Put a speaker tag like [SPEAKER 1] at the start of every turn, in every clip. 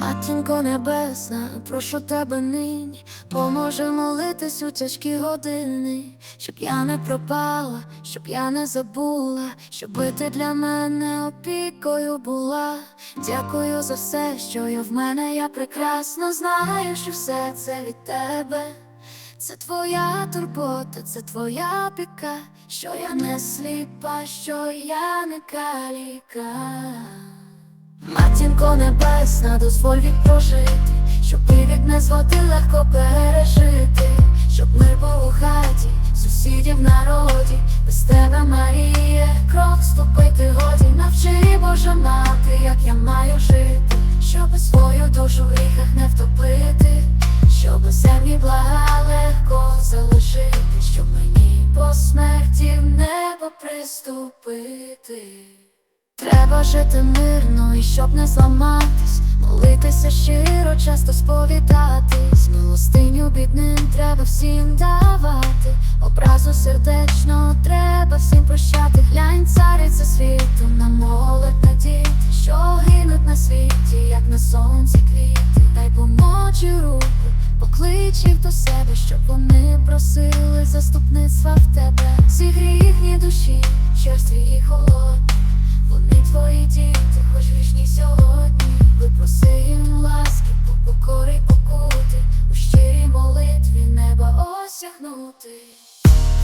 [SPEAKER 1] Матінко небесна, прошу тебе нині, поможи молитись у тяжкі години, щоб я не пропала, щоб я не забула, щоб ти для мене опікою була. Дякую за все, що є в мене, я прекрасно знаю, що все це від тебе. Це твоя турбота, це твоя опіка, що я не сліпа, що я не каліка. Матінко небесна, дозволь вік прожити, щоб вік не згоди легко пережити, щоб мир був у хаті, сусідів в народі, без тебе, Маріє, крок ступити годі, навчи Божа мати, як я маю жити, щоб свою душу в гріхах не втопити, щоб землі блага легко залишити, щоб мені по смерті в небо приступити. Треба жити мирно і щоб не зламатись, молитися щиро, часто сповідатись, милостиню бідним треба всім давати, образу сердечно треба всім прощати. Глянь, цариця світу, нам молодь на діти, що гинуть на світі, як на сонці квіти. Дай помочі руку, поклич їх до себе, щоб вони просили заступництва в тебе. Зігрій їхні душі, надихнути.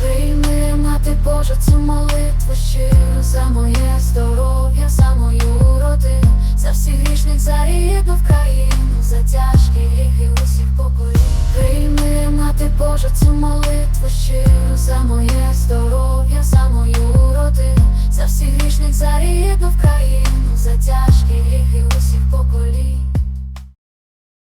[SPEAKER 1] Прийми, мати Боже, цю молитву щиру за моє здоров'я, за мою родину, за всіх грішних, за рідну країну, за тяжкі гріхи усіх поколінь. Прийми, мати Боже, цю молитву щиру за моє здоров'я, за мою родину, за всіх грішних, за рідну країну, за тяжкі гріхи усіх поколінь.